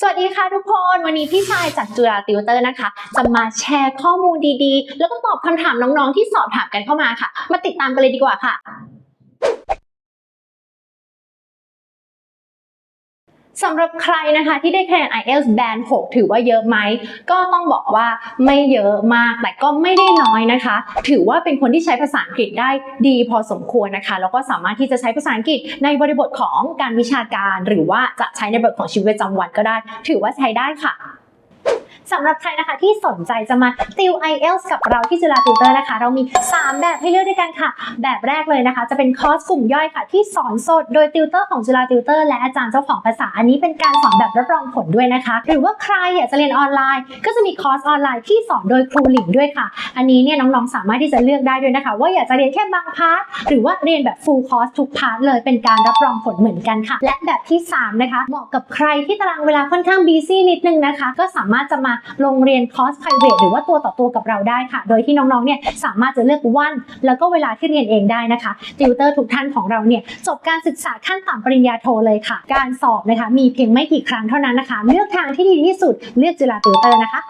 สวัสดีค่ะทุกคน วันนี้พี่ชายจากจุฬาติวเตอร์นะคะ จะมาแชร์ข้อมูลดีๆ แล้วก็ตอบคำถามน้องๆที่สอบถามกันเข้ามาค่ะ มาติดตามกันเลยดีกว่าค่ะ สำหรับใครนะคะที่ได้คะแนน IELTS Band 6 ถือว่าเยอะไหม ก็ต้องบอกว่าไม่เยอะมาก แต่ก็ไม่ได้น้อยนะคะ ถือว่าเป็นคนที่ใช้ภาษาอังกฤษได้ดีพอสมควรนะคะ แล้วก็สามารถที่จะใช้ภาษาอังกฤษในบริบทของการวิชาการ หรือว่าจะใช้ในบทของชีวิตประจำวันก็ได้ ถือว่าใช้ได้ค่ะ สำหรับใครนะคะที่สนใจจะมาติว IELTS กับเราที่จุฬาติวเตอร์นะคะ เรามี 3 แบบให้เลือกด้วยกันค่ะ แบบแรกเลยนะคะ จะเป็นคอร์สกลุ่มย่อยค่ะที่สอนสดโดยติวเตอร์ของจุฬาติวเตอร์และอาจารย์เจ้าของภาษาอันนี้เป็นการสอนแบบรับรองผลด้วยนะคะ หรือว่าใครอยากจะเรียนออนไลน์ ก็จะมีคอร์สออนไลน์ที่สอนโดยครูหลิงด้วยค่ะ อันนี้เนี่ยน้องๆสามารถที่จะเลือกได้ด้วยนะคะ ว่าอยากจะเรียนแค่บางพาร์ทหรือว่าเรียนแบบ full course ทุกพาร์ทเลยเป็นการรับรองผลเหมือนกันค่ะ และแบบที่ 3 นะคะเหมาะกับใครที่ตารางเวลาค่อนข้าง busy นิดนึงนะคะ ก็สามารถจะมาลงเรียนคอร์ส private หรือว่าตัวต่อตัวกับเราได้ค่ะ โดยที่น้องๆเนี่ยสามารถจะเลือกวัน แล้วก็เวลาที่เรียนเองได้นะคะติวเตอร์ทุกท่านของเราเนี่ยจบการศึกษาขั้นต่ำปริญญาโทเลยค่ะ การสอบนะคะมีเพียงไม่กี่ครั้งเท่านั้นนะคะ เลือกทางที่ดีที่สุดเลือกจุฬาติวเตอร์นะคะ